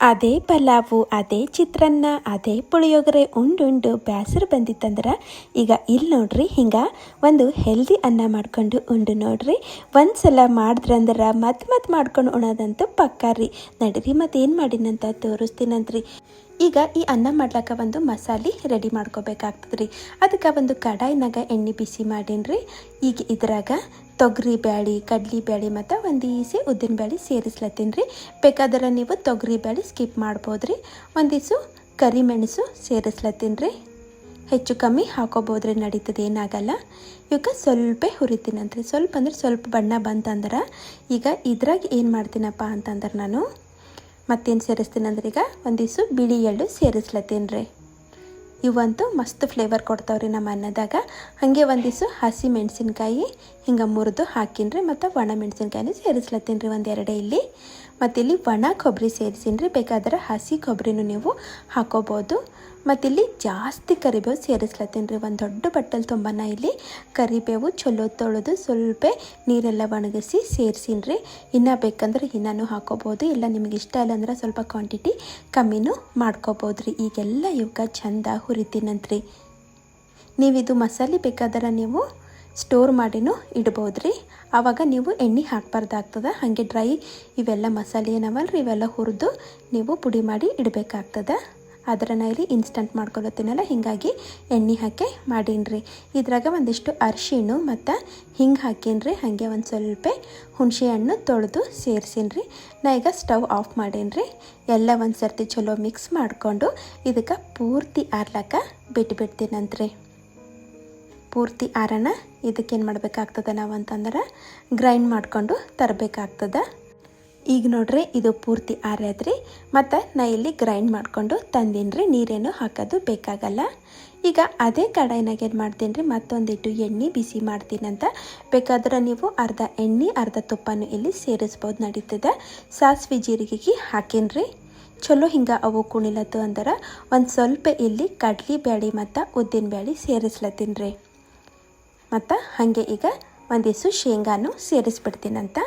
ಅದೇ ಪಲಾವು, ಅದೇ ಚಿತ್ರಾನ್ನ, ಅದೇ ಪುಳಿಯೋಗರೆ ಉಂಡುಂಡು ಬ್ಯಾಸರು ಬಂದಿತ್ತಂದ್ರೆ ಈಗ ಇಲ್ಲಿ ನೋಡ್ರಿ ಹಿಂಗೆ ಒಂದು ಹೆಲ್ದಿ ಅನ್ನ ಮಾಡ್ಕೊಂಡು ಉಂಡು ನೋಡ್ರಿ. ಒಂದ್ಸಲ ಮಾಡಿದ್ರಂದ್ರೆ ಮತ್ತೆ ಮತ್ತೆ ಮಾಡ್ಕೊಂಡು ಉಣೋದಂತೂ ಪಕ್ಕ ರೀ. ನಡೀರಿ ಮತ್ತೇನು ಮಾಡಿನಂತ ತೋರಿಸ್ತೀನಂತ್ರಿ. ಈಗ ಈ ಅನ್ನ ಮಾಡ್ಲಕ್ಕ ಒಂದು ಮಸಾಲೆ ರೆಡಿ ಮಾಡ್ಕೋಬೇಕಾಗ್ತದೆ ರೀ ಅದಕ್ಕೆ ಒಂದು ಕಡಾಯಿನಾಗ ಎಣ್ಣೆ ಬಿಸಿ ಮಾಡೀನಿ ಈಗ ಇದ್ರಾಗ ತೊಗರಿ ಬ್ಯಾಳಿ, ಕಡ್ಲಿ ಬ್ಯಾಳಿ ಮತ್ತು ಒಂದು ಈಸಿ ಉದ್ದಿನ ಬ್ಯಾಳಿ ಸೇರಿಸ್ಲತ್ತೀನಿ ರೀ ಬೇಕಾದ್ರೆ ನೀವು ತೊಗರಿ ಬ್ಯಾಳಿ ಸ್ಕಿಪ್ ಮಾಡ್ಬೋದು ರೀ ಒಂದಿಸು ಕರಿಮೆಣಸು ಸೇರಿಸ್ಲತ್ತೀನಿ ರೀ ಹೆಚ್ಚು ಕಮ್ಮಿ ಹಾಕೋಬೋದ್ರಿ, ನಡೀತದೆ, ಏನಾಗಲ್ಲ. ಇವಾಗ ಸ್ವಲ್ಪ ಹುರಿತೀನಂತ್ರಿ. ಸ್ವಲ್ಪ ಅಂದ್ರೆ ಸ್ವಲ್ಪ ಬಣ್ಣ ಬಂತಂದ್ರೆ ಈಗ ಇದ್ರಾಗ ಏನು ಮಾಡ್ತೀನಪ್ಪ ಅಂತಂದ್ರೆ ನಾನು ಮತ್ತೇನು ಸೇರಿಸ್ತೀನಿ ಅಂದ್ರೆ ಈಗ ಒಂದಿಸು ಬಿಳಿ, ಎಳ್ಳು ಸೇರಿಸ್ಲತ್ತೀನಿ ರೀ ಇವಂತೂ ಮಸ್ತ್ ಫ್ಲೇವರ್ ಕೊಡ್ತಾವ್ರಿ ನಮ್ಮ ಅನ್ನದಾಗ. ಹಾಗೆ ಒಂದಿಸು ಹಸಿ ಮೆಣಸಿನ್ಕಾಯಿ ಹಿಂಗೆ ಮುರಿದು ಹಾಕಿನ್ರಿ ಮತ್ತು ಒಣ ಮೆಣಸಿನ್ಕಾಯಿನೂ ಸೇರಿಸ್ಲತ್ತೀನಿ ರೀ ಒಂದೆರಡೇ ಇಲ್ಲಿ. ಮತ್ತು ಇಲ್ಲಿ ಒಣ ಕೊಬ್ಬರಿ ಸೇರಿಸಿನ್ರಿ, ಬೇಕಾದ್ರೆ ಹಸಿ ಕೊಬ್ಬರಿನೂ ನೀವು ಹಾಕೋಬೋದು. ಮತ್ತಿಲ್ಲಿ ಜಾಸ್ತಿ ಕರಿಬೇವು ಸೇರಿಸ್ಲತ್ತೀನಿ ರೀ ಒಂದು ದೊಡ್ಡ ಬಟ್ಟಲು ತುಂಬನ ಇಲ್ಲಿ. ಕರಿಬೇವು ಚಲೋ ತೊಳೆದು ಸ್ವಲ್ಪ ನೀರೆಲ್ಲ ಒಣಗಿಸಿ ಸೇರಿಸಿನಿ ರೀ ಇನ್ನೂ ಬೇಕಂದ್ರೆ ಇನ್ನೂ ಹಾಕೋಬೋದು, ಇಲ್ಲ ನಿಮಗೆ ಇಷ್ಟ ಇಲ್ಲ ಅಂದ್ರೆ ಸ್ವಲ್ಪ ಕ್ವಾಂಟಿಟಿ ಕಮ್ಮಿನೂ ಮಾಡ್ಕೋಬೋದು ರೀ ಈಗೆಲ್ಲ ಇವಾಗ ಚಂದ ಹುರಿತೀನಂತ್ರಿ. ನೀವಿದು ಮಸಾಲೆ ಬೇಕಾದ್ರೆ ನೀವು ಸ್ಟೋರ್ ಮಾಡಿನೂ ಇಡ್ಬೋದು ರೀ ಆವಾಗ ನೀವು ಎಣ್ಣೆ ಹಾಕ್ಬಾರ್ದಾಗ್ತದೆ. ಹಾಗೆ ಡ್ರೈ ಇವೆಲ್ಲ ಮಸಾಲೆ ಏನವಲ್ಲ ರೀ ಇವೆಲ್ಲ ಹುರಿದು ನೀವು ಪುಡಿ ಮಾಡಿ ಇಡಬೇಕಾಗ್ತದೆ. ಅದರ ಇಲ್ಲಿ ಇನ್ಸ್ಟಂಟ್ ಮಾಡ್ಕೊಳತ್ತೀನಲ್ಲ, ಹೀಗಾಗಿ ಎಣ್ಣೆ ಹಾಕಿ ಮಾಡೀನಿ ಇದ್ರಾಗ ಒಂದಿಷ್ಟು ಅರಿಶಿಣು ಮತ್ತು ಹಿಂಗೆ ಹಾಕೀನಿ ಹಾಗೆ ಒಂದು ಸ್ವಲ್ಪ ಹುಣಸೆ ಹಣ್ಣು ತೊಳೆದು ಸೇರಿಸೀನಿ ರೀ ನಾ ಈಗ ಸ್ಟವ್ ಆಫ್ ಮಾಡೀನಿ ರೀ ಎಲ್ಲ ಒಂದು ಸರ್ತಿ ಚಲೋ ಮಿಕ್ಸ್ ಮಾಡಿಕೊಂಡು ಇದಕ್ಕೆ ಪೂರ್ತಿ ಆರ್ಲಕ್ಕ ಬಿಟ್ಟು ಬಿಡ್ತೀನಂತ್ರಿ ಪೂರ್ತಿ ಆರಣ ಇದಕ್ಕೇನು ಮಾಡಬೇಕಾಗ್ತದೆ ನಾವು ಅಂತಂದ್ರೆ ಗ್ರೈಂಡ್ ಮಾಡಿಕೊಂಡು ತರಬೇಕಾಗ್ತದೆ. ಈಗ ನೋಡ್ರಿ, ಇದು ಪೂರ್ತಿ ಆರ್ಯಾದ್ರಿ ಮತ್ತು ನಾ ಇಲ್ಲಿ ಗ್ರೈಂಡ್ ಮಾಡಿಕೊಂಡು ತಂದೀನಿ ನೀರೇನು ಹಾಕೋದು ಬೇಕಾಗಲ್ಲ. ಈಗ ಅದೇ ಕಡಾಯಿನಾಗ ಏನು ಮಾಡ್ತೀನಿ ರೀ ಮತ್ತೊಂದಿಟ್ಟು ಎಣ್ಣೆ ಬಿಸಿ ಮಾಡ್ತೀನಂತ ಬೇಕಾದ್ರೆ ನೀವು ಅರ್ಧ ಎಣ್ಣೆ, ಅರ್ಧ ತುಪ್ಪನೂ ಇಲ್ಲಿ ಸೇರಿಸ್ಬೋದು ನಡೀತದೆ. ಸಾಸಿವೆ ಜೀರಿಗೆಗೆ ಹಾಕೀನಿ ರೀ ಚಲೋ ಹಿಂಗೆ ಅವು ಕುಣಿಲತ್ತು ಅಂದ್ರೆ ಒಂದು ಸ್ವಲ್ಪ ಇಲ್ಲಿ ಕಡ್ಲಿ ಬ್ಯಾಳಿ ಮತ್ತು ಉದ್ದಿನ ಬ್ಯಾಳಿ ಸೇರಿಸ್ಲತ್ತೀನಿ ರೀ ಮತ್ತು ಹಾಗೆ ಈಗ ಒಂದಿಷ್ಟು ಶೇಂಗಾನು ಸೇರಿಸ್ಬಿಡ್ತೀನಂತ.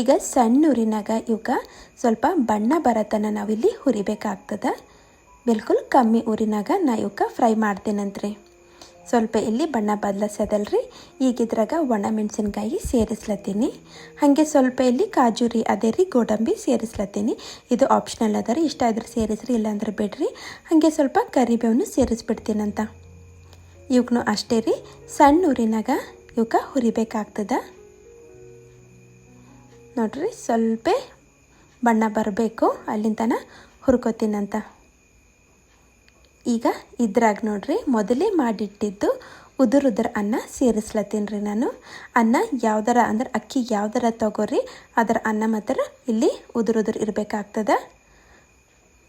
ಈಗ ಸಣ್ಣ ಉರಿನಾಗ ಇವಕ್ಕೆ ಸ್ವಲ್ಪ ಬಣ್ಣ ಬರತನ ನಾವಿಲ್ಲಿ ಹುರಿಬೇಕಾಗ್ತದೆ. ಬಿಲ್ಕುಲ್ ಕಮ್ಮಿ ಉರಿನಾಗ ನಾ ಇವಕ್ಕೆ ಫ್ರೈ ಮಾಡ್ತೀನಂತ್ರಿ. ಸ್ವಲ್ಪ ಇಲ್ಲಿ ಬಣ್ಣ ಬದಲಿಸೋದಲ್ರಿ ಈಗ ಇದ್ರಾಗ ಒಣ ಮೆಣಸಿನ್ಕಾಯಿ ಸೇರಿಸ್ಲತ್ತೀನಿ. ಹಾಗೆ ಸ್ವಲ್ಪ ಇಲ್ಲಿ ಕಾಜುರಿ ಅದೇ ರೀ ಗೋಡಂಬಿ ಸೇರಿಸ್ಲತ್ತೀನಿ. ಇದು ಆಪ್ಷನಲ್ ಅದ ರೀ ಇಷ್ಟ ಆದ್ರೆ ಸೇರಿಸ್ರಿ, ಇಲ್ಲಾಂದ್ರೆ ಬಿಡ್ರಿ. ಹಾಗೆ ಸ್ವಲ್ಪ ಕರಿಬೇವನ್ನು ಸೇರಿಸ್ಬಿಡ್ತೀನಂತ. ಇವಕ್ಕೂ ಅಷ್ಟೇ ರೀ. ಸಣ್ಣ ಊರಿನಾಗ ಇವಕ್ಕೆ ಹುರಿಬೇಕಾಗ್ತದ. ನೋಡ್ರಿ, ಸ್ವಲ್ಪ ಬಣ್ಣ ಬರಬೇಕು ಅಲ್ಲಿಂದನ ಹುರ್ಕೋತೀನಂತ. ಈಗ ಇದ್ರಾಗ ನೋಡ್ರಿ, ಮೊದಲೇ ಮಾಡಿಟ್ಟಿದ್ದು ಉದುರು ಉದುರು ಅನ್ನ ಸೇರಿಸ್ಲತ್ತೀನಿ ರೀ ನಾನು. ಅನ್ನ ಯಾವ್ದಾರ ಅಂದ್ರೆ ಅಕ್ಕಿ ಯಾವ್ದಾರ ತಗೋರಿ, ಅದರ ಅನ್ನ ಮಾತ್ರ ಇಲ್ಲಿ ಉದುರು ಉದುರು ಇರಬೇಕಾಗ್ತದ.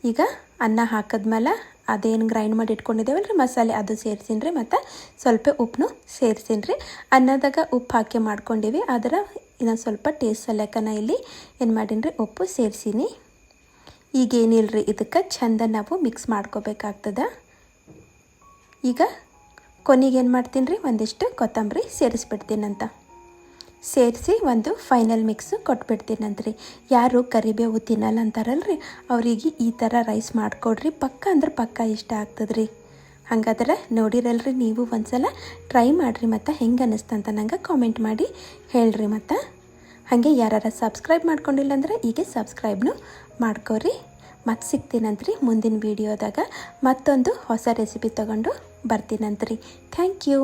ಈಗ ಅನ್ನ ಹಾಕಿದ್ಮೇಲೆ ಅದೇನು ಗ್ರೈಂಡ್ ಮಾಡಿ ಇಟ್ಕೊಂಡಿದ್ದೇವಲ್ಲ ರೀ ಮಸಾಲೆ ಅದು ಸೇರಿಸಿನ್ರಿ ಮತ್ತು ಸ್ವಲ್ಪ ಉಪ್ಪನ್ನು ಸೇರಿಸಿನ್ರಿ. ಅನ್ನದಾಗ ಉಪ್ಪು ಹಾಕಿ ಮಾಡ್ಕೊಂಡಿವಿ. ಅದರ ಇನ್ನೊಂದು ಸ್ವಲ್ಪ ಟೇಸ್ಟ್ ಸಲಕನ ಇಲ್ಲಿ ಏನು ಮಾಡೀನಿ ರೀ ಉಪ್ಪು ಸೇರಿಸೀನಿ. ಈಗೇನಿಲ್ಲ ರೀ ಇದಕ್ಕೆ? ಚಂದ ನಾವು ಮಿಕ್ಸ್ ಮಾಡ್ಕೋಬೇಕಾಗ್ತದೆ. ಈಗ ಕೊನೆಗೇನು ಮಾಡ್ತೀನಿ ರೀ ಒಂದಿಷ್ಟು ಕೊತ್ತಂಬರಿ ಸೇರಿಸ್ಬಿಡ್ತೀನಂತ. ಸೇರಿಸಿ ಒಂದು ಫೈನಲ್ ಮಿಕ್ಸು ಕೊಟ್ಬಿಡ್ತೀನಂತ್ರಿ. ಯಾರು ಕರಿಬೇವು ತಿನ್ನಲ್ಲ ಅಂತಾರಲ್ರಿ? ಅವರಿಗೆ ಈ ಥರ ರೈಸ್ ಮಾಡಿಕೊಡ್ರಿ. ಪಕ್ಕ ಅಂದ್ರೆ ಪಕ್ಕ ಇಷ್ಟ ಆಗ್ತದ್ರಿ. ಹಾಗಾದ್ರೆ ನೋಡಿರಲ್ರಿ ನೀವು ಒಂದ್ಸಲ ಟ್ರೈ ಮಾಡಿರಿ ಮತ್ತು ಹೆಂಗೆ ಅನ್ನಿಸ್ತಂತ ನಂಗೆ ಕಾಮೆಂಟ್ ಮಾಡಿ ಹೇಳ್ರಿ ಮತ್ತು. ಹಾಗೆ ಯಾರು ಸಬ್ಸ್ಕ್ರೈಬ್ ಮಾಡ್ಕೊಂಡಿಲ್ಲ ಅಂದ್ರೆ ಈಗ ಸಬ್ಸ್ಕ್ರೈಬ್ನು ಮಾಡ್ಕೋರಿ. ಮತ್ತೆ ಸಿಗ್ತೀನಂತ್ರಿ ಮುಂದಿನ ವೀಡಿಯೋದಾಗ ಮತ್ತೊಂದು ಹೊಸ ರೆಸಿಪಿ ತೊಗೊಂಡು ಬರ್ತೀನಂತ್ರಿ. Thank you